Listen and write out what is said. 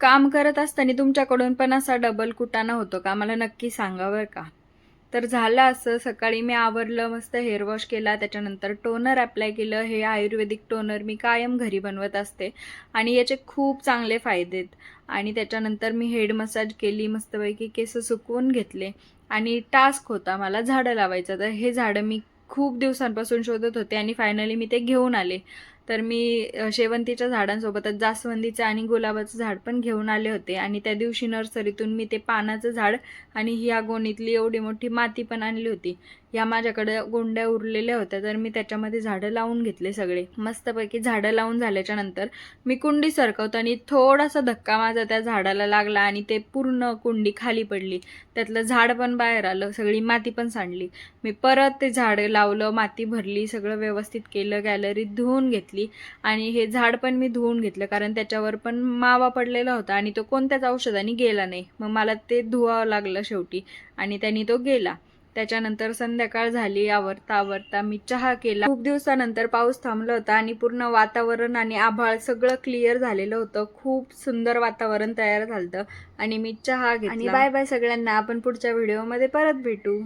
काम करत असताना तुमच्याकडून पण असा डबल कुटाणा होतो का? मला नक्की सांगा बरं का. तर झालं असं. सकाळी मी आवरलं मस्त हेअर वॉश केला. त्याच्यानंतर टोनर अप्लाय केलं. हे आयुर्वेदिक टोनर मी कायम घरी बनवत असते. आणि याचे खूप चांगले फायदे आहेत. आणि त्याच्यानंतर मी हेड मसाज केली. मस्तपैकी केस सुकवून घेतले. आणि टास्क होता मला झाडं लावायचं. तर हे झाडं मी खूप दिवसांपासून शोधत होते आणि फायनली मी ते घेऊन आले. तर मी शेवंतीच्या झाडांसोबतच जास्वंदीचं आणि गुलाबाचं झाड पण घेऊन आले होते. आणि त्या दिवशी नर्सरीतून मी ते पानाचं झाड आणि ह्या गोणीतली एवढी मोठी माती पण आणली होती. या माझ्याकडे गोंड्या उरलेल्या होत्या तर मी त्याच्यामध्ये झाडं लावून घेतले सगळे. मस्तपैकी झाडं लावून झाल्याच्यानंतर मी कुंडी सरकवताना थोडासा धक्का माझा त्या झाडाला लागला आणि ते पूर्ण कुंडी खाली पडली. त्यातलं झाड पण बाहेर आलं सगळी माती पण सांडली. मी परत ते झाड लावलं माती भरली सगळं व्यवस्थित केलं गॅलरीत धुवून घेतली आणि हे झाड पण मी धुवून घेतलं कारण त्याच्यावर पण मावा पडलेला होता आणि तो कोणत्याच औषधाने गेला नाही. मग मला ते धुवावं लागलं शेवटी आणि त्यांनी तो गेला. त्याच्यानंतर संध्याकाळ झाली आवरता आवरता मी चहा केला. खूप दिवसानंतर पाऊस थांबला होता आणि पूर्ण वातावरण आणि आभाळ सगळं क्लिअर झालेलं होतं. खूप सुंदर वातावरण तयार झालं आणि मी चहा घेतला. आणि बाय बाय सगळ्यांना. आपण पुढच्या व्हिडिओमध्ये परत भेटू.